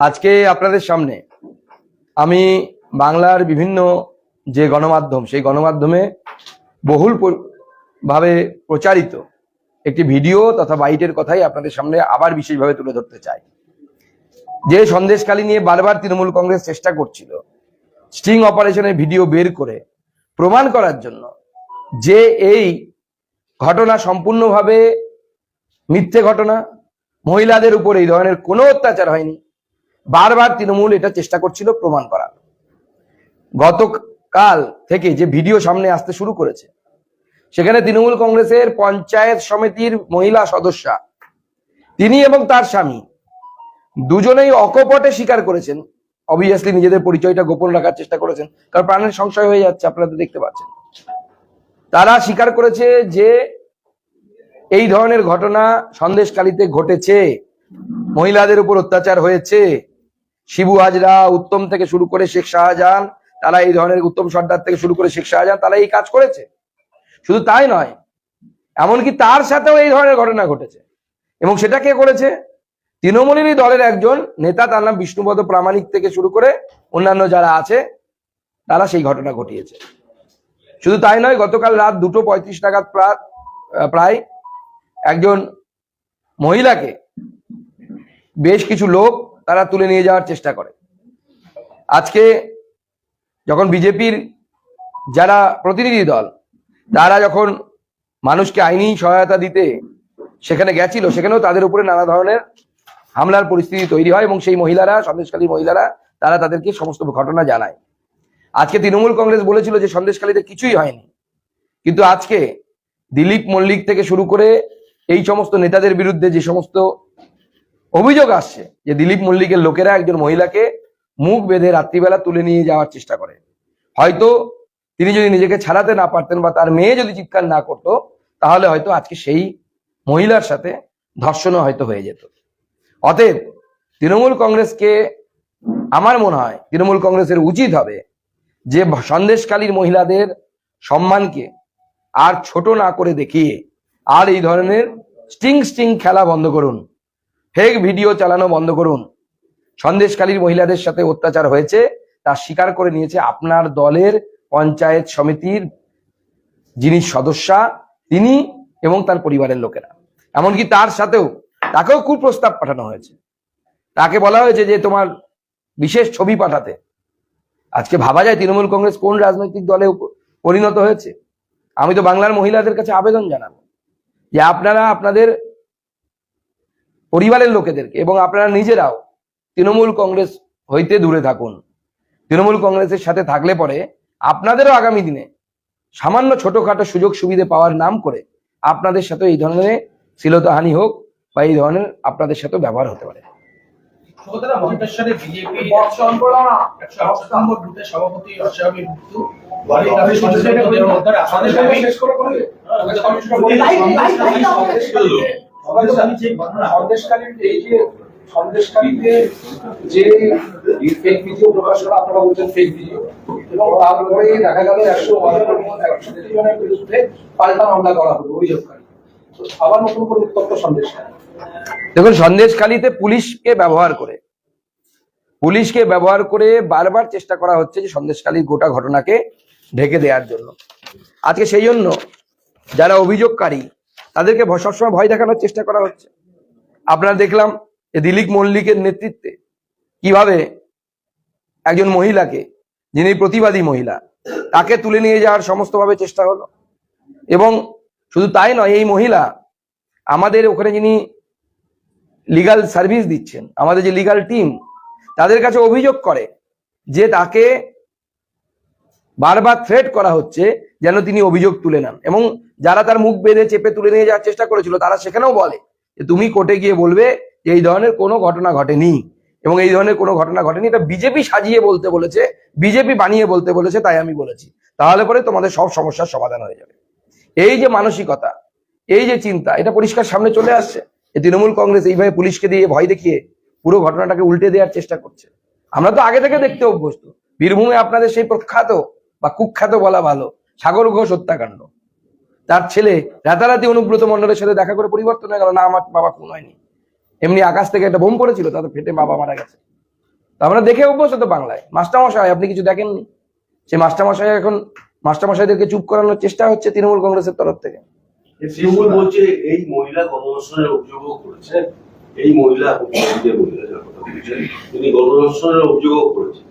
আজকে আপনাদের সামনে আমি বাংলার বিভিন্ন যে গণমাধ্যম, সেই গণমাধ্যমে বহুল ভাবে প্রচারিত একটি ভিডিও তথা বাইটের কথাই আপনাদের সামনে আবার বিশেষভাবে তুলে ধরতে চাই। যে সন্দেশকালী নিয়ে বারবার তৃণমূল কংগ্রেস চেষ্টা করছিল, স্টিং অপারেশনের ভিডিও বের করে প্রমাণ করার জন্য যে এই ঘটনা সম্পূর্ণভাবে মিথ্যে ঘটনা, মহিলাদের উপর এই ধরনের কোনো অত্যাচার হয়নি। বারবার তৃণমূল এটা চেষ্টা করছিল প্রমাণ করার গতকাল থেকে যে ভিডিও সামনে আসতে শুরু করেছে, সেখানে তৃণমূল কংগ্রেসের পঞ্চায়েত সমিতির মহিলা সদস্যা, তিনি এবং তার স্বামী দুজনেই অকপটে স্বীকার করেছেন। অবভিয়াসলি নিজেদের পরিচয়টা গোপন রাখার চেষ্টা করেছেন, কারণ প্রাণের সংশয় হয়ে যাচ্ছে, আপনারা তো দেখতে পাচ্ছেন। তারা স্বীকার করেছে যে এই ধরনের ঘটনা সন্দেশকালীতে ঘটেছে, মহিলাদের উপর অত্যাচার হয়েছে। শিবু হাজরা উত্তম থেকে শুরু করে শেখ শাহজাহান, তারা এই ধরনের উত্তম সর্দার থেকে শুরু করে শেখ শাহজাহান, তারা এই কাজ করেছে। শুধু তাই নয়, এমনকি তার সাথেও এই ধরনের ঘটনা ঘটেছে। এবং সেটা কে করেছে? তৃণমূলেরই দলের একজন নেতা, তার নাম বিষ্ণুপদ প্রামাণিক থেকে শুরু করে অন্যান্য যারা আছে, তারা সেই ঘটনা ঘটিয়েছে। শুধু তাই নয়, গতকাল রাত দুটো পঁয়ত্রিশ নাগাদ প্রা- প্রায় একজন মহিলাকে বেশ কিছু লোক তারা তুলে নিয়ে যাওয়ার চেষ্টা করে। আজকে যখন বিজেপির যারা প্রতিনিধি দল, তারা যখন মানুষকে আইনি সহায়তা দিতে সেখানে গেছিল, সেখানেও তাদের উপরে নানা ধরনের হামলার পরিস্থিতি তৈরি হয় এবং সেই মহিলারা সন্দেশকালী মহিলারা, তারা তাদেরকে সমস্ত ঘটনা জানায়। আজকে তৃণমূল কংগ্রেস বলেছিল যে সন্দেশকালীতে কিছুই হয়নি। কিন্তু আজকে দিলীপ মল্লিক থেকে শুরু করে এই সমস্ত নেতাদের বিরুদ্ধে যে সমস্ত অভিযোগ আসছে যে দিলীপ মল্লিকের লোকেরা একজন মহিলাকে মুখ বেঁধে রাত্রিবেলা তুলে নিয়ে যাওয়ার চেষ্টা করে। হয়তো তিনি যদি নিজেকে ছাড়াতে না পারতেন বা তার মেয়ে যদি চিৎকার না করতো, তাহলে হয়তো আজকে সেই মহিলার সাথে ধর্ষণও হয়তো হয়ে যেত। অতএব তৃণমূল কংগ্রেসকে আমার মনে হয় তৃণমূল কংগ্রেসের উচিত হবে যে সন্দেশকালীর মহিলাদের সম্মানকে আর ছোট না করে দেখিয়ে আর এই ধরনের স্টিং স্টিং খেলা বন্ধ করুন। ফেক ভিডিও চালানো বন্ধ করুন। সন্দেশকালীর মহিলাদের সাথে অত্যাচার হয়েছে, তা স্বীকার করে নিয়েছে আপনার দলের পঞ্চায়েত সমিতির যিনি সদস্যা, তিনি এবং তার পরিবারের লোকেরা। এমনকি তার সাথেও তাকেও কুপ্রস্তাব পাঠানো হয়েছে। তাকে বলা হয়েছে যে তোমার বিশেষ ছবি পাঠাতে। আজকে ভাবা যায় তৃণমূল কংগ্রেস কোন রাজনৈতিক দলে পরিণত হয়েছে। আমি তো বাংলার মহিলাদের কাছে আবেদন জানাব। যে আপনারা আপনাদের পরিবারের লোকেদেরকে এবং আপনারা নিজেরাও তৃণমূল কংগ্রেস হইতে দূরে থাকুন। তৃণমূল কংগ্রেসের সাথে থাকলে পরে আপনাদেরও আগামী দিনে সামান্য ছোটখাটো সুযোগ সুবিধে পাওয়ার নাম করে আপনাদের সাথে এই ধরনের শ্লীলতাহানি হোক বা এই ধরনের আপনাদের সাথে ব্যবহার হতে পারে। সভাপতি অস্বামী মৃত্যু বাড়ির কাছে সন্দেশের মধ্যে উদ্ধার আপনাদের গ্রামে সন্দেশকালীন এই যে সন্দেশকালীতে যে ফেক ভিডিও প্রকাশ করা আপনারা বলছেন ফেক ভিডিও এবং তারপরে দেখা গেল একশো একশো জনের বিরুদ্ধে পাল্টা মামলা করা হলো অভিযোগকারী। আবার নতুন করে উত্তপ্ত সন্দেশকালী দেখুন সন্দেশখালীতে পুলিশকে ব্যবহার করে পুলিশকে ব্যবহার করে বারবার চেষ্টা করা হচ্ছে যে সন্দেশখালীর গোটা ঘটনাকে ঢেকে দেওয়ার জন্য। আজকে সেই জন্য যারা অভিযোগকারী তাদেরকে সবসময় ভয় দেখানোর চেষ্টা করা হচ্ছে। আপনারা দেখলাম যে দিলীপ মল্লিকের নেতৃত্বে কীভাবে একজন মহিলাকে, যিনি প্রতিবাদী মহিলা, তাকে তুলে নিয়ে যাওয়ার সমস্তভাবে চেষ্টা হলো। এবং শুধু তাই নয়, এই মহিলা আমাদের ওখানে যিনি লিগাল সার্ভিস দিচ্ছেন, আমাদের যে লিগাল টিম তাদের কাছে অভিযোগ করে যে তাকে বারবার থ্রেট করা হচ্ছে যেন তিনি অভিযোগ তুলে নেন। এবং যারা তার মুখ বেঁধে চেপে তুলে নিয়ে যাওয়ার চেষ্টা করেছিল, তারা সেখানেও বলে যে, তুমি কোর্টে গিয়ে বলবে যে, এই ধরনের কোনো ঘটনা ঘটেনি। এবং এই ধরনের কোনো ঘটনা ঘটেনি। এটা বিজেপি সাজিয়ে বলতে বলেছে, বিজেপি বানিয়ে বলতে বলেছে, তাই আমি বলেছি। তাহলে পরে তোমাদের সব সমস্যার সমাধান হয়ে যাবে। এই যে মানসিকতা, এই যে চিন্তা, এটা পরিষ্কার সামনে চলে আসছে। যে তৃণমূল কংগ্রেস এইভাবে পুলিশকে দিয়ে ভয় দেখিয়ে পুরো ঘটনাটাকে উল্টে দেওয়ার চেষ্টা করছে। আমরা তো আগে থেকে দেখতে অভ্যস্ত। বীরভূমে আপনাদের সেই প্রখ্যাত বা কুখ্যাত বলা ভালো সাগর ঘোষ হত্যাকাণ্ড। তার ছেলে রাতারাতি অনুব্রত মন্ডলের সাথে দেখা করে পরিবর্তন হয়ে গেল। না আমার বাবা খুন হয়নি। এমনি আকাশ থেকে একটা বোম পড়েছিল তাতে ফেটে বাবা মারা গেছে। তো আমরা দেখে অভ্যস্ত তো বাংলায়। মাস্টারমশাই আপনি কিছু দেখেননি? সেই মাস্টারমশাই এখন মাস্টারমশাইদেরকে চুপ করানোর চেষ্টা হচ্ছে তৃণমূল কংগ্রেসের তরফ থেকে। তৃণমূল বলছে এই মহিলা গণধর্ষণের অভিযোগও করেছেন এই মহিলা যে মহিলা যার কথা বলছেন তিনি গণধর্ষণের অভিযোগও করেছেন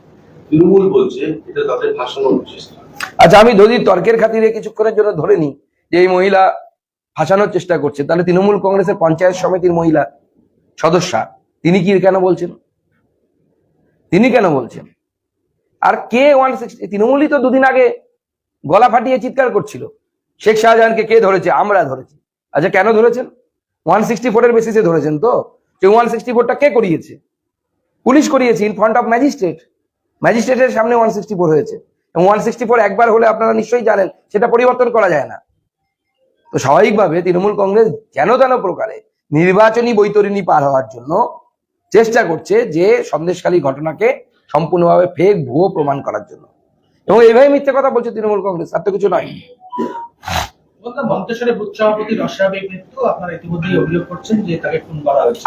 তৃণমূল বলছে এটা তাদের ভাসানোর চেষ্টা। আচ্ছা আমি যদি তর্কের খাতিরে কিছুক্ষণের জন্য ধরে নিই যে এই মহিলা ফাঁসানোর চেষ্টা করছে, তাহলে তৃণমূল কংগ্রেসের পঞ্চায়েত সমিতির মহিলা সদস্যা, তিনি কি কেন বলছেন? তিনি কেন বলছেন? আর কে ওয়ান সিক্সটি, তৃণমূলই তো দুদিন আগে গলা ফাটিয়ে চিৎকার করছিল। শেখ শাহজাহানকে কে ধরেছে? আমরা ধরেছি। আচ্ছা কেন ধরেছেন? ওয়ান সিক্সটি ফোরের বেসিসে ধরেছেন তো? যে ওয়ান সিক্সটি ফোরটা কে করিয়েছে? পুলিশ করিয়েছে ইন ফ্রন্ট অফ ম্যাজিস্ট্রেট ম্যাজিস্ট্রেটের সামনে ওয়ান সিক্সটি ফোর হয়েছে। ওয়ান সিক্সটি ফোর একবার হলে আপনারা নিশ্চয়ই জানেন, সেটা পরিবর্তন করা যায় না। তো স্বাভাবিকভাবে তৃণমূল কংগ্রেস যেন তেন প্রকারে নির্বাচনী বৈতরণী পার হওয়ার জন্য চেষ্টা করছে যে সন্দেশখালী ঘটনাকে সম্পূর্ণভাবে ফেক ভুয়ো প্রমাণ করার জন্য। এবং এইভাবে মিথ্যে কথা বলছে তৃণমূল কংগ্রেস আর তো কিছু নয়।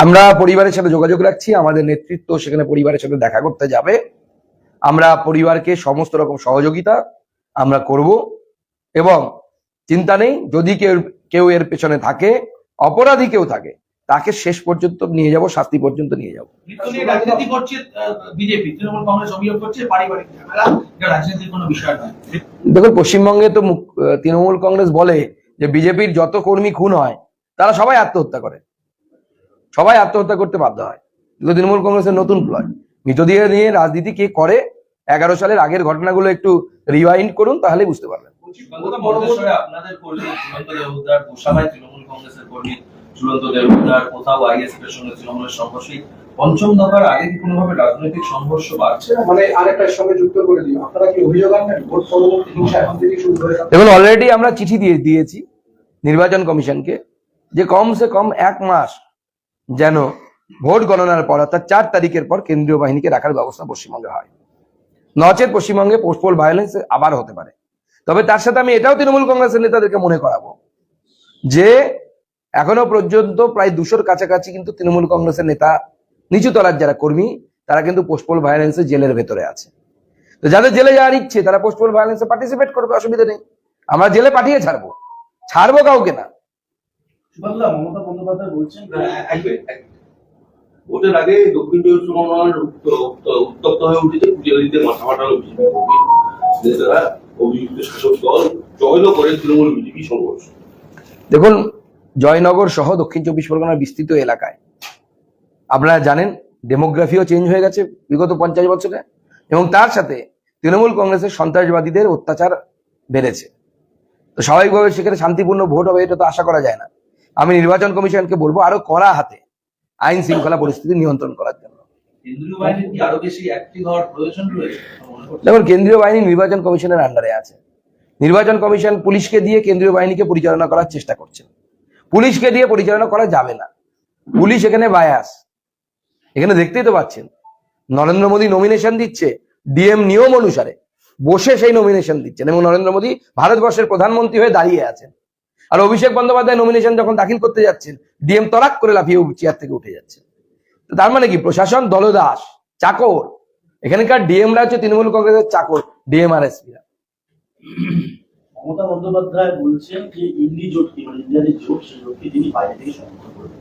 আমরা পরিবারের সাথে যোগাযোগ রাখছি আমাদের নেতৃত্ব সেখানে পরিবারের সাথে দেখা করতে যাবে। আমরা পরিবারকে সমস্ত রকম সহযোগিতা আমরা করব এবং চিন্তা নেই যদি কেউ কেউ এর পেছনে থাকে অপরাধী কেউ থাকে তাকে শেষ পর্যন্ত নিয়ে যাব শাস্তি পর্যন্ত নিয়ে যাব। দেখুন পশ্চিমবঙ্গে তো তৃণমূল কংগ্রেস বলে যে বিজেপির যত কর্মী খুন হয় তারা সবাই আত্মহত্যা করে। সবাই আত্মহত্যা করতে বাধ্য হয়। এগুলো তৃণমূল কংগ্রেসের নতুন প্লয় মৃতদেহ নিয়ে রাজনীতি কে করে এগারো সালের আগের ঘটনাগুলো একটু রিওয়াইন্ড করুন তাহলে বুঝতে পারবেন। আপনাদের কর্মী ঝুলন্ত দেবদার গোসাবাই তৃণমূল কংগ্রেসের কর্মী ঝুলন্ত দেবদার কোথাও আইএসএফ সঙ্গে তৃণমূলের সংঘর্ষ পঞ্চম দফার আগে কি কোনোভাবে রাজনৈতিক সংঘর্ষ বাড়ছে? মানে আরেকটার সঙ্গে যুক্ত করে দিই। আপনারা কি অভিযোগ আনবেন? ভোট পরবর্তী হিংসা এখন থেকে শুরু হয়ে দেখুন অলরেডি আমরা চিঠি দিয়ে দিয়েছি নির্বাচন কমিশনকে যে কমসে কম এক মাস যেন ভোট গণনার পর অর্থাৎ চার তারিখের পর কেন্দ্রীয় বাহিনীকে রাখার ব্যবস্থা পশ্চিমবঙ্গে হয়। নচেত পশ্চিমবঙ্গে পোস্টপোল ভায়োলেন্স আবার হতে পারে। তবে তার সাথে আমি এটাও তৃণমূল কংগ্রেসের নেতাদেরকে মনে করাবো যে এখনও পর্যন্ত প্রায় দুশোর কাছাকাছি কিন্তু তৃণমূল কংগ্রেসের নেতা নিচু তলার যারা কর্মী তারা কিন্তু পোস্টপোল ভায়োলেন্সে জেলের ভেতরে আছে। তো যাদের জেলে যাওয়ার ইচ্ছে তারা পোস্টপোল ভায়োলেন্সে পার্টিসিপেট করবে অসুবিধা নেই। আমরা জেলে পাঠিয়ে ছাড়বো। ছাড়বো কাউকে না। মমতা বন্দ্যোপাধ্যায় বলছেন যে এক মিনিট, এক মিনিট। ভোটের আগে দক্ষিণ চব্বিশ পরগনার উত্ত- উত্ত- উত্তপ্ত হয়ে উঠেছে পূজারিতে মাথা ফাটানো দেখুন, জয়নগর সহ দক্ষিণ চব্বিশ পরগনার বিস্তৃত এলাকায় আপনারা জানেন ডেমোগ্রাফিও চেঞ্জ হয়ে গেছে বিগত পঞ্চাশ বছরে এবং তার সাথে তৃণমূল কংগ্রেসের সন্ত্রাসবাদীদের অত্যাচার বেড়েছে। তো স্বাভাবিকভাবে সেখানে শান্তিপূর্ণ ভোট হবে, এটা তো আশা করা যায় না। আমি নির্বাচন কমিশনকে বলব, আরও কড়া হাতে আইন শৃঙ্খলা পরিস্থিতি নিয়ন্ত্রণ করার জন্য। দেখুন, কেন্দ্রীয় বাহিনী নির্বাচন কমিশনের আন্ডারে আছে। নির্বাচন কমিশন পুলিশকে দিয়ে কেন্দ্রীয় বাহিনীকে পরিচালনা করার চেষ্টা করছে। পুলিশকে দিয়ে পরিচালনা করা যাবে না। পুলিশ এখানে বায়াস এখানে দেখতেই তো পাচ্ছেন, নরেন্দ্র মোদী নমিনেশন দিচ্ছে ডিএম নিয়ম অনুসারে। বসে সেই নমিনেশন দিচ্ছেন এবং নরেন্দ্র মোদী ভারতবর্ষের প্রধানমন্ত্রী হয়ে দাঁড়িয়ে আছেন। আর অভিষেক বন্দ্যোপাধ্যায় নমিনেশন যখন দাখিল করতে যাচ্ছেন ডিএম তরাক করে লাফিয়ে চেয়ার থেকে উঠে যাচ্ছে তো তার মানে কি? প্রশাসন দলদাস চাকর। এখানকার ডিএমরা হচ্ছে তৃণমূল কংগ্রেসের চাকর ডিএম আর এসপিরা মমতা বন্দ্যোপাধ্যায় বলছেন যে ইন্ডি জোটকে মানে ইন্ডিয়া জোট সেই জোটকে তিনি বাইরে থেকে সমর্থন করবেন।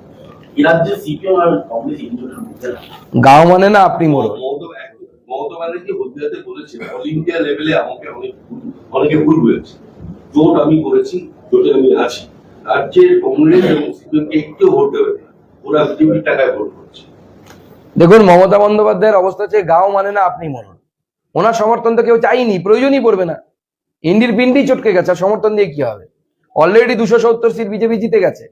এ রাজ্যে সিপিএম আর কংগ্রেস ইন্ডি জোটের মধ্যে না? গাঁও মানে না আপনি মমতা ব্যানার্জি হলদিয়াতে বলেছেন অল ইন্ডিয়া লেভেলে আমাকে অনেক অনেকে ভুল হয়েছে জোট আমি করেছি জোটে আমি আছি। রাজ্যের কংগ্রেস এবং সিপিএমকে একটু ভোট দেবে না। ওরা বিজেপির টাকায় ভোট দেখুন মমতা বন্দ্যোপাধ্যায়ের অবস্থা হচ্ছে গাও মানে না আপনি মরুন ওনার সমর্থন তো কেউ চাইনি প্রয়োজনই পড়বে না। ইন্ডির পিন্ডি চটকে গেছে আর সমর্থন দিয়ে কি হবে? অলরেডি দুশো সত্তর সিট বিজেপি জিতে গেছে।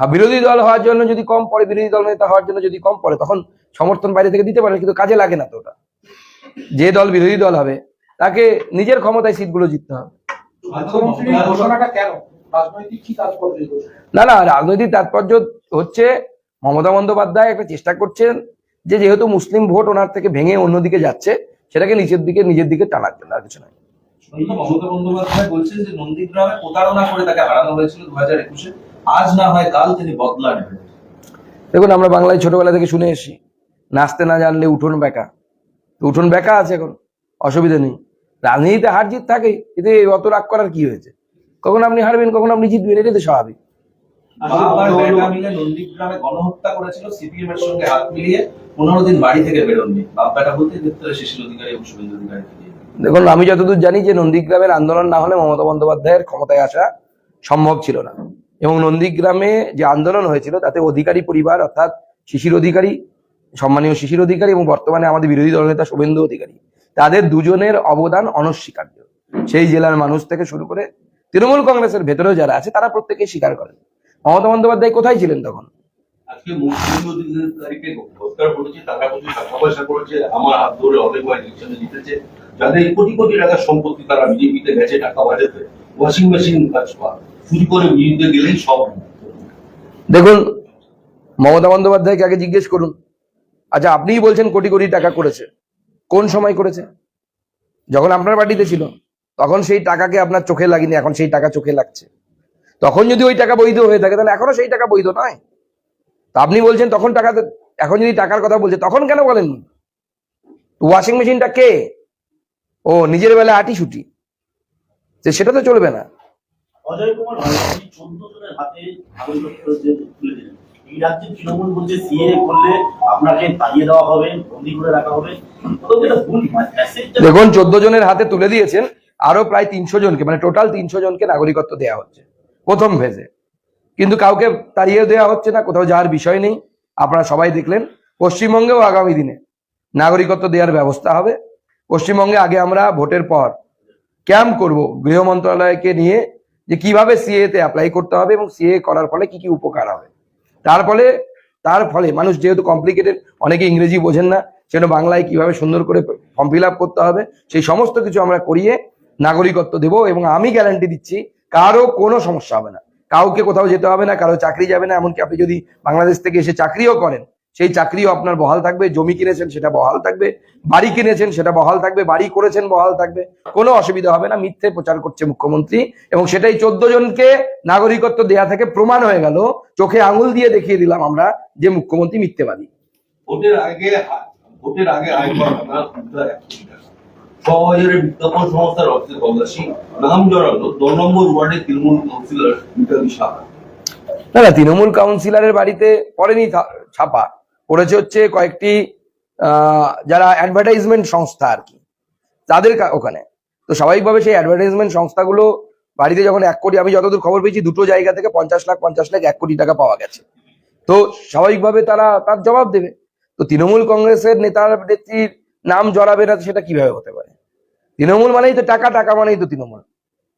আর বিরোধী দল হওয়ার জন্য যদি কম পড়ে বিরোধী দল নেতা হওয়ার জন্য যদি কম পড়ে তখন সমর্থন বাইরে থেকে দিতে পারে কিন্তু কাজে লাগে না তো ওটা। যে দল বিরোধী দল হবে তাকে নিজের ক্ষমতায় সিটগুলো জিততে হবে? না না রাজনৈতিক তাৎপর্য হচ্ছে মমতা বন্দ্যোপাধ্যায় একটা চেষ্টা করছেন যে যেহেতু মুসলিম ভোট ওনার থেকে ভেঙে অন্যদিকে যাচ্ছে সেটাকে নিচের দিকে নিজের দিকে টানার জন্য আর কিছু নয়। সুতরাং মমতা বন্দ্যোপাধ্যায় বলছেন যে নন্দীগ্রামে প্রতারণা করে তাকে হারানো হয়েছিল দু হাজার একুশে। আজ না হয় কাল তিনি বদলা নেবেন। দেখুন আমরা বাংলায় ছোটবেলা থেকে শুনে এসেছি নাচতে না জানলে উঠোন বেকা। তো উঠোন বেঁকা আছে এখন অসুবিধা নেই। রাজনীতিতে হার জিত থাকে এতে অত রাগ করার কি হয়েছে? কখন আপনি হারবেন কখন আপনি জিতবেন এটাই তো স্বাভাবিক। মিলে নন্দীগ্রামে গণহত্যা করেছিল সিপিএম এর সঙ্গে হাত মিলিয়ে পনেরো দিন বাড়ি থেকে বেরোননি। বাপ বেটা বলতে গ্রেপ্তারে শিশির অধিকারী এবং শুভেন্দু অধিকারী দেখুন আমি যতদূর জানি যে নন্দীগ্রামের আন্দোলন না হলে মমতা বন্দ্যোপাধ্যায়ের ক্ষমতায় আসা সম্ভব ছিল না। এবং নন্দীগ্রামে যে আন্দোলন হয়েছিল তাতে অধিকারী পরিবার অর্থাৎ শিশির অধিকারী সম্মানীয় শিশির অধিকারী এবং বর্তমানে আমাদের বিরোধী দলনেতা শুভেন্দু অধিকারী তাদের দুজনের অবদান অনস্বীকার্য। সেই জেলার মানুষ থেকে শুরু করে তৃণমূল কংগ্রেসের ভেতরেও যারা আছে তারা প্রত্যেকে স্বীকার করেন। মমতা বন্দ্যোপাধ্যায় কোথায় ছিলেন তখন? যাদের কোটি কোটি টাকার সম্পত্তি তারা বিজেপিতে গেছে টাকা বাজাতে ওয়াশিং মেশিন কাজ চুরি করে গেলেই সব। দেখুন মমতা বন্দ্যোপাধ্যায়কে আগে জিজ্ঞেস করুন। আচ্ছা আপনিই বলছেন কোটি কোটি টাকা করেছে। কোন সময় করেছে? যখন আপনার বাড়িতে ছিল তখন সেই টাকাকে আপনার চোখে লাগেনি এখন সেই টাকা চোখে লাগছে। তখন যদি ওই টাকা বৈধ হয়ে থাকে তাহলে এখনও সেই টাকা বৈধ নয়। তা আপনি বলছেন তখন টাকা এখন যদি টাকার কথা বলছে তখন কেন বলেন ওয়াশিং মেশিনটা কে? ও নিজের বেলা আটি ছুটি যে সেটা তো চলবে না। অজয় কুমার জনের হাতে নাগরিকত্ব যে তুলে দিলেন। এই রাজ্যে তৃণমূল বলছে সিএ করলে আপনাকে তাড়িয়ে দেওয়া হবে বন্দি করে রাখা হবে। তো এটা ভুল message টা- দেখুন চোদ্দ জনের হাতে তুলে দিয়েছেন আরও প্রায় তিনশো জনকে মানে টোটাল তিনশো জনকে নাগরিকত্ব দেওয়া হচ্ছে। প্রথম ফেজে কিন্তু কাউকে তাড়িয়ে দেওয়া হচ্ছে না, কোথাও যাওয়ার বিষয় নেই। আপনারা সবাই দেখলেন, পশ্চিমবঙ্গেও আগামী দিনে নাগরিকত্ব দেওয়ার ব্যবস্থা হবে। পশ্চিমবঙ্গে আগে আমরা ভোটের পর ক্যাম্প করব, গৃহ মন্ত্রণালয়কে নিয়ে, যে কীভাবে সিএ তে অ্যাপ্লাই করতে হবে এবং সিএ করার ফলে কি কি উপকার হবে। তার ফলে তার ফলে মানুষ যেহেতু কমপ্লিকেটেড অনেকে ইংরেজি বোঝেন না সেটা বাংলায় কীভাবে সুন্দর করে ফর্ম ফিল করতে হবে, সেই সমস্ত কিছু আমরা করিয়ে নাগরিকত্ব দেব এবং আমি গ্যারান্টি দিচ্ছি কারও কোনো সমস্যা হবে না। কাউকে কোথাও যেতে হবে না, কারও চাকরি যাবে না, এমনকি আপনি যদি বাংলাদেশ থেকে এসে চাকরিও করেন, সেই চাকরিও আপনার বহাল থাকবে, জমি কিনেছেন সেটা বহাল থাকবে, বাড়ি কিনেছেন সেটা বহাল থাকবে, বাড়ি করেছেন বহাল থাকবে, কোনো অসুবিধা হবে না, মিথ্যে প্রচার করছে মুখ্যমন্ত্রী। এবং সেটাই চোদ্দ জনকে নাগরিকত্ব দেয়া থেকে প্রমাণ হয়ে গেল, চোখে আঙুল দিয়ে দেখিয়ে দিলাম আমরা যে মুখ্যমন্ত্রী মিথ্যেবাদী। ভোটের আগে ভোটের আগে হাজারের বিজ্ঞাপন সংস্থার অর্থে তল্লাশি নাম জড়ালো দু নম্বর ওয়ার্ডের তৃণমূল কাউন্সিলর মিতালি সাহা। না না, তৃণমূল কাউন্সিলরের বাড়িতে পড়েনি ছাপা। পড়েছে হচ্ছে কয়েকটি যারা অ্যাডভার্টাইজমেন্ট সংস্থা আর কি, তাদের ওখানে। তো স্বাভাবিকভাবে সেই অ্যাডভার্টাইজমেন্ট সংস্থাগুলো বাড়িতে যখন এক কোটি, আমি যতদূর খবর পেয়েছি, দুটো জায়গা থেকে পঞ্চাশ লাখ পঞ্চাশ লাখ, এক কোটি টাকা পাওয়া গেছে। তো স্বাভাবিকভাবে তারা, তার জবাব দেবে। তো তৃণমূল কংগ্রেসের নেতার নেত্রীর নাম জড়াবে না সেটা কীভাবে হতে পারে? তৃণমূল মানেই তো টাকা টাকা মানেই তো তৃণমূল।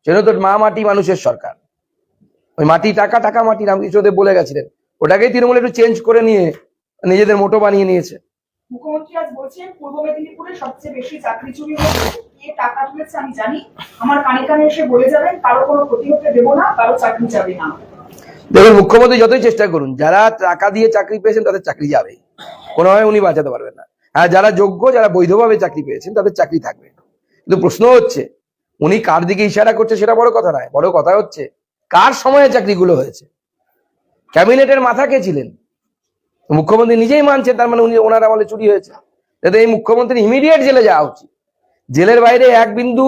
সেটা তো মা মাটি মানুষের সরকার। ওই মাটি টাকা টাকা মাটি রামকৃষ্ণদেব বলে গেছিলেন। ওটাকেই তৃণমূল একটু চেঞ্জ করে নিয়ে নিজেদের মোটো বানিয়ে নিয়েছে। মুখ্যমন্ত্রী আজ বলছেন পূর্ব মেদিনীপুরে সবচেয়ে বেশি চাকরি চুরি হয়েছে টাকা তুলেছে আমি জানি। আমার কানে কানে এসে বলে যাবেন কারও কোনো ক্ষতি হতে দেবো না কারও চাকরি যাবে না। দেখুন মুখ্যমন্ত্রী যতই চেষ্টা করুন যারা টাকা দিয়ে চাকরি পেয়েছেন তাদের চাকরি যাবে। কোনোভাবে উনি বাঁচাতে পারবেন না। হ্যাঁ যারা যোগ্য, যারা বৈধভাবে চাকরি পেয়েছেন, তাদের চাকরি থাকবে। কিন্তু প্রশ্ন হচ্ছে, উনি কার দিকে ইশারা করছে সেটা বড় কথা নয়। বড় কথা হচ্ছে, কার সময়ে চাকরিগুলো হয়েছে? ক্যাবিনেটের মাথা কে ছিলেন? মুখ্যমন্ত্রী নিজেই মানছেন, তার মানে উনি ওনার আমলে চুরি হয়েছে। যাতে এই মুখ্যমন্ত্রী ইমিডিয়েট জেলে যাওয়া উচিত। জেলের বাইরে এক বিন্দু,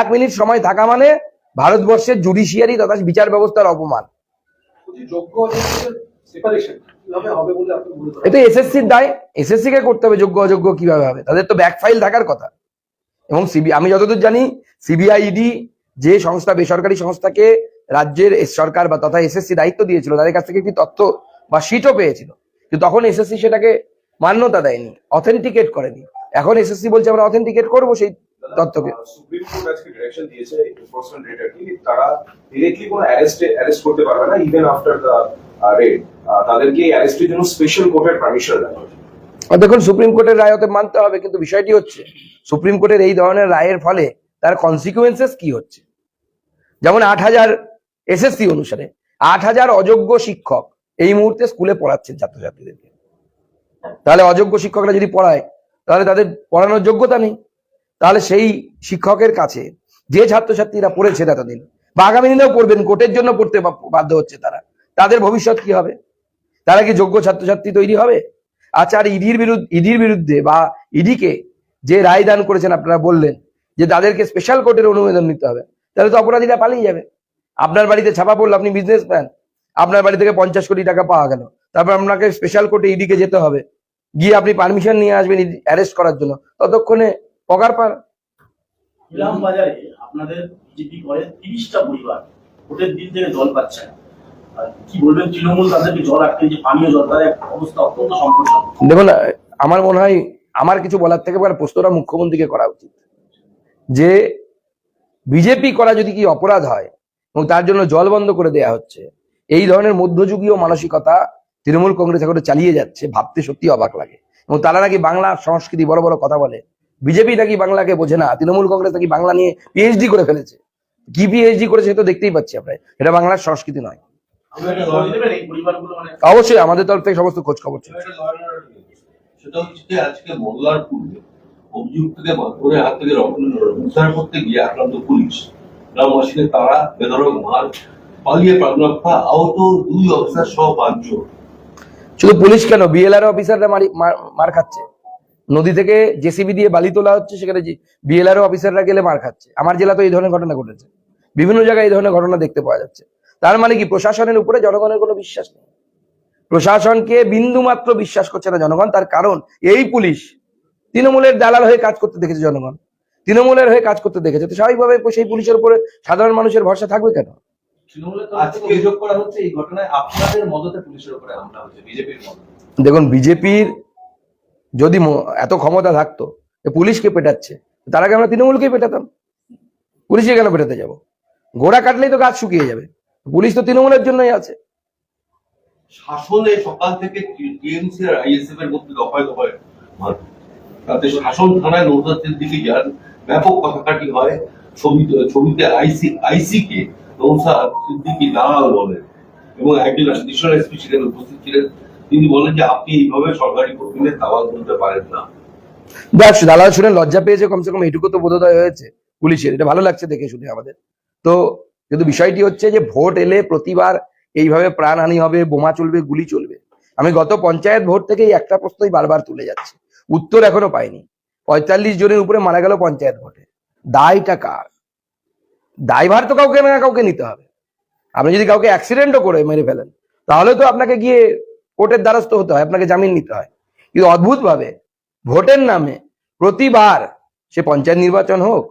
এক মিনিট সময় থাকা মানে ভারতবর্ষের জুডিশিয়ারি তথা বিচার ব্যবস্থার অপমান। যোগ্য এটা এসএসসির দায়। এসএসসি কে করতে হবে যোগ্য অযোগ্য কীভাবে হবে? তাদের তো ব্যাক ফাইল থাকার কথা। এবং সিবি আমি যতদূর জানি সিবিআইডি যে সংস্থা বেসরকারি সংস্থাকে রাজ্যের সরকার বা তথা এসএসসি দায়িত্ব দিয়েছিল তাদের কাছ থেকে একটি তথ্য বা শিটও পেয়েছিল। কিন্তু তখন এসএসসি সেটাকে মান্যতা দেয়নি অথেন্টিকেট করেনি। এখন এসএসসি বলছে আমরা অথেন্টিকেট করব সেই তথ্যকে। সুপ্রিম কোর্ট আজকে ডিরেকশন দিয়েছে এনফোর্সমেন্ট রেটার কি। তারা ডিরেক্টলি কোনো অ্যারেস্ট অ্যারেস্ট করতে পারবে না ইভেন আফটার দ্য দেখুন, সুপ্রিম কোর্টের রায় হতে মানতে হবে, কিন্তু বিষয়টি হচ্ছে, সুপ্রিম কোর্টের এই ধরনের রায়ের ফলে তার কনসিকুয়েন্সেস কি হচ্ছে? যেমন আট হাজার এসএসসি অনুসারে, আট হাজার অযোগ্য শিক্ষক এই মুহূর্তে স্কুলে পড়াচ্ছেন ছাত্রছাত্রীদেরকে। তাহলে অযোগ্য শিক্ষকরা যদি পড়ায়, তাহলে তাদের পড়ানোর যোগ্যতা নেই। তাহলে সেই শিক্ষকের কাছে যে ছাত্রছাত্রীরা পড়েছে এতদিন, বা আগামী দিনেও পড়বেন, কোর্টের জন্য পড়তে বাধ্য হচ্ছে তারা। তাদের ভবিষ্যৎ কি হবে? তারা কি যোগ্য ছাত্রছাত্রী তৈরি হবে? আচ্ছা আর ইডির বিরুদ্ধে ইডির বিরুদ্ধে বা ইডিকে যে রায় দান করেছেন আপনারা বললেন, যে তাদেরকে স্পেশাল কোর্টের অনুমোদন নিতে হবে, তাহলে তো অপরাধীরা পালিয়ে যাবে। আপনার বাড়িতে ছাপা পড়ল, আপনি বিজনেস বিজনেসম্যান আপনার বাড়ি থেকে পঞ্চাশ কোটি টাকা পাওয়া গেল, তারপর আপনাকে স্পেশাল কোর্টে ইডিকে যেতে হবে। গিয়ে আপনি পারমিশন নিয়ে আসবেন অ্যারেস্ট করার জন্য। ততক্ষণে পগার পার। আপনাদের বিজেপি করে তিরিশটা পরিবার, ভোটের দিন থেকে জল পাচ্ছে না। জল দেখুন, আমার মনে হয় আমার কিছু বলার থেকে পরে প্রশ্নটা মুখ্যমন্ত্রীকে করা উচিত। যে বিজেপি করা যদি কি অপরাধ হয়, এবং তার জন্য জল বন্ধ করে দেয়া হচ্ছে, এই ধরনের মধ্যযুগীয় মানসিকতা তৃণমূল কংগ্রেস এখন চালিয়ে যাচ্ছে, ভাবতে সত্যি অবাক লাগে। এবং তারা নাকি বাংলা সংস্কৃতি বড় বড় কথা বলে। বিজেপি নাকি বাংলাকে বোঝে না, তৃণমূল কংগ্রেস নাকি বাংলা নিয়ে পিএইচডি করে ফেলেছে। কি পিএইচডি করেছে তো দেখতেই পাচ্ছি আমরা, এটা বাংলার সংস্কৃতি নয়। মানে অবশ্যই আমাদের তরফ থেকে সমস্ত খোঁজ খবর। সেটা হচ্ছে আজকে মহল্লার পূর্বে অভিযুক্তকে হাত থেকে উদ্ধার করতে গিয়ে আক্রান্ত পুলিশ। গ্রামবাসীদের তারা বেদরক মার পালিয়ে আহত দুই অফিসার সহ পাঁচজন। শুধু পুলিশ কেন? বিএলআর অফিসাররা মার মার খাচ্ছে। নদী থেকে জেসিবি দিয়ে বালি তোলা হচ্ছে সেখানে বিএলআর অফিসাররা গেলে মার খাচ্ছে। আমার জেলা তো এই ধরনের ঘটনা ঘটেছে। বিভিন্ন জায়গায় এই ধরনের ঘটনা দেখতে পাওয়া যাচ্ছে। তার মানে কি? প্রশাসনের উপরে জনগণের কোনো বিশ্বাস নেই। প্রশাসনকে বিন্দু মাত্র বিশ্বাস করছে না জনগণ তার কারণ এই পুলিশ তৃণমূলের দালাল হয়ে কাজ করতে দেখেছে জনগণ। তৃণমূলের হয়ে কাজ করতে দেখেছে। তো স্বাভাবিকভাবে সেই পুলিশের উপরে সাধারণ মানুষের ভরসা থাকবে কেন? তৃণমূলের তরফ থেকে অভিযোগ করা হচ্ছে এই ঘটনায় আপনাদের মদতে পুলিশের উপরে হামলা হয়েছে বিজেপির মদতে। দেখুন বিজেপির যদি এত ক্ষমতা থাকতো যে পুলিশকে পেটাচ্ছে তার আগে আমরা তৃণমূলকেই পেটাতাম। পুলিশকে কেন পেটাতে যাব? গোড়া কাটলেই তো গাছ শুকিয়ে যাবে। পুলিশ তো তৃণমূলের জন্যই আছে। শাসনে সকাল থেকে টিএমসি আর আইএসএফ এর মধ্যে দফায় দফায় তাতে শাসন থানায় দিকে যান। ব্যাপক কথাকাটি হয়। ছবিতে ছবিতে আইসি আইসি কে নৌসাদ সিদ্দিকি দালাল বলেন এবং একজন অ্যাডিশনাল এসপি সেখানে উপস্থিত ছিলেন। তিনি বলেন যে আপনি এইভাবে সরকারি কর্মীদের দালাল বলতে পারেন না। দেখ দালাল শুনে লজ্জা পেয়েছে কমসে কম এইটুকু তো বোধোদয় হয়েছে পুলিশের। এটা ভালো লাগছে দেখে শুনে আমাদের। তো কিন্তু বিষয়টি হচ্ছে যে ভোট এলে প্রতিবার এইভাবে প্রাণহানি হবে, বোমা চলবে, গুলি চলবে। আমি গত পঞ্চায়েত ভোট থেকে একটা প্রশ্নই বারবার তুলে যাচ্ছি। উত্তর এখনও পাইনি। পঁয়তাল্লিশ জনের উপরে মারা গেল পঞ্চায়েত ভোটে। দায়টা কার? দায়ভার তো কাউকে না, কাউকে নিতে হবে। আপনি যদি কাউকে অ্যাক্সিডেন্টও করে মেরে ফেলেন, তাহলে তো আপনাকে গিয়ে কোর্টের দ্বারস্থ হতে হয়, আপনাকে জামিন নিতে হয়। কিন্তু অদ্ভুতভাবে ভোটের নামে প্রতিবার সে পঞ্চায়েত নির্বাচন হোক,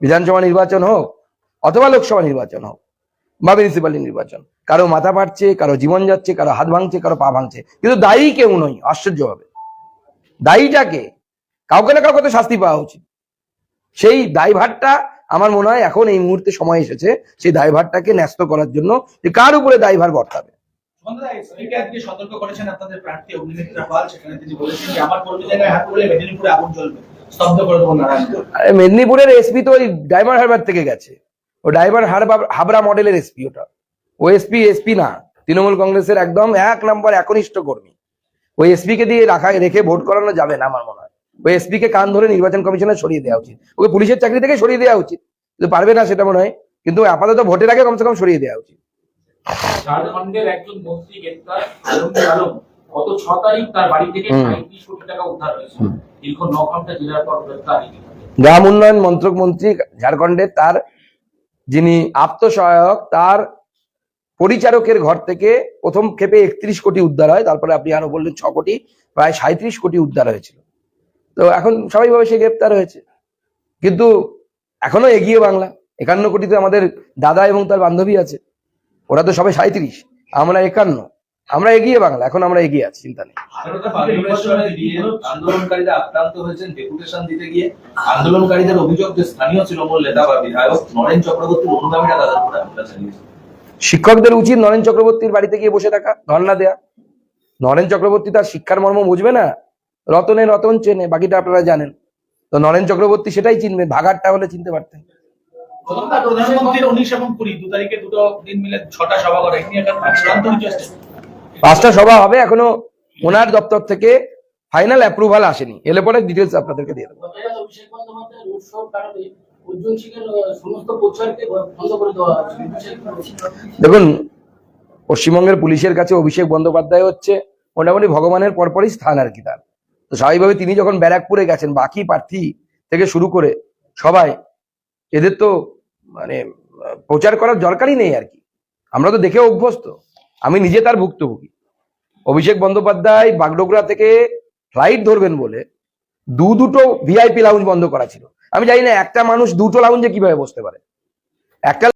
বিধানসভা নির্বাচন হোক অথবা লোকসভা নির্বাচন হোক বা মিউনিসিপ্যালিটি নির্বাচন। কারও মাথা ফাটছে কারও জীবন যাচ্ছে কারও হাত ভাঙছে কারও পা ভাঙছে। কিন্তু দায়ী কেউ নই আশ্চর্য হবে। দায়ীটাকে কাউকে না কাউকে তো শাস্তি পাওয়া উচিত। সেই দায়ভারটা আমার মনে হয় এখন এই মুহূর্তে সময় এসেছে সেই দায়ভারটাকে ন্যস্ত করার জন্য যে কার উপরে দায়ভার বর্তাবে। সন্ধ্যা এসপিকে আজকে সতর্ক করেছেন আপনাদের প্রার্থী অগ্নিমিত্রা পাল সেখানে তিনি বলেছেন যে আমার কর্মী জায়গায় হাত তুলে মেদিনীপুরে আগুন জ্বলবে। স্তব্ধ করে দেবো নারায়ণপুর। আরে মেদিনীপুরের এসপি তো ওই ডায়মন্ড হারবার থেকে গেছে। ও হারবার হাবড়া মডেলের এসপি ওটা। ও এসপি এসপি না। তৃণমূল কংগ্রেসের একদম এক নম্বর একনিষ্ঠ কর্মী। ওই এসপি কে দিয়ে রাখা রেখে ভোট করানো যাবে না আমার মনে হয়। ওই এসপি কে কান ধরে নির্বাচন কমিশনে সরিয়ে দেওয়া উচিত। ওকে পুলিশের চাকরি থেকে সরিয়ে দেওয়া উচিত। কিন্তু পারবে না সেটা মনে হয়। কিন্তু আপাতত ভোটের আগে কমসে কম সরিয়ে দেওয়া উচিত। ঝাড়খণ্ডের একজন মন্ত্রী গ্রেপ্তার আলমগীর আলম। গত ছ তারিখ তার বাড়ি থেকে সাঁত্রিশ কোটি টাকা উদ্ধার হয়েছে। দীর্ঘ ন ঘণ্টা জেলার পর গ্রেপ্তার। গ্রাম উন্নয়ন মন্ত্রক মন্ত্রী ঝাড়খণ্ডের তার যিনি আত্মসহায়ক, তার পরিচারকের ঘর থেকে প্রথম ক্ষেপে একত্রিশ কোটি উদ্ধার হয়। তারপরে আপনি আরও বললেন ছ কোটি, প্রায় সাঁত্রিশ কোটি উদ্ধার হয়েছিল। তো এখন স্বাভাবিকভাবে সে গ্রেপ্তার হয়েছে। কিন্তু এখনও এগিয়ে বাংলা। একান্ন কোটিতে আমাদের দাদা এবং তার বান্ধবী আছে। ওরা তো সবাই সাঁত্রিশ আমরা একান্ন। আমরা এগিয়ে বাংলা এখন আমরা এগিয়ে আছি চিন্তা নেই। সাধারণত পার্লিমেন্টে দিয়ে আন্দোলনকারীরা আক্রান্ত হয়েছেন ডেপুটেশন দিতে গিয়ে। আন্দোলনকারীদের অভিযোগ যে স্থানীয় তৃণমূল নেতা বা বিধায়ক নরেন চক্রবর্তীর অনুগামীরা তাদের উপরে হামলা চালিয়েছে শিক্ষকদের উচিত নরেন চক্রবর্তীর বাড়িতে গিয়ে বসে থাকা ধর্ণা দেয়া। নরেন চক্রবর্তী তার শিক্ষার মর্ম বুঝবে না? রতনে রতন চেনে বাকিটা আপনারা জানেন। তো নরেন চক্রবর্তী সেটাই চিনবে ভাগারটা হলে চিনতে পারতেন। প্রধানমন্ত্রীর উনিশ এবং কুড়ি দু তারিখে দুটো দিন মিলে ছটা সভা করে পাঁচটা সভা হবে এখনও ওনার দপ্তর থেকে ফাইনাল অ্যাপ্রুভাল আসেনি। এলে পরে ডিটেলস আপনাদেরকে দিয়ে দেবো। দেখুন পশ্চিমবঙ্গের পুলিশের কাছে অভিষেক বন্দ্যোপাধ্যায় হচ্ছে মোটামুটি ভগবানের পরপরই স্থান আর কি তার। তো স্বাভাবিকভাবে তিনি যখন ব্যারাকপুরে গেছেন বাকি প্রার্থী থেকে শুরু করে সবাই এদের তো মানে প্রচার করার দরকারই নেই আর কি। আমরা তো দেখে অভ্যস্ত। আমি নিজে তার ভুক্তভোগী। অভিষেক বন্দ্যোপাধ্যায় বাগডোগরা থেকে ফ্লাইট ধরবেন বলে দু দুটো ভিআইপি লাউঞ্জ বন্ধ করা ছিল। আমি জানি না একটা মানুষ দুটো লাউঞ্জে কীভাবে বসতে পারে। একটা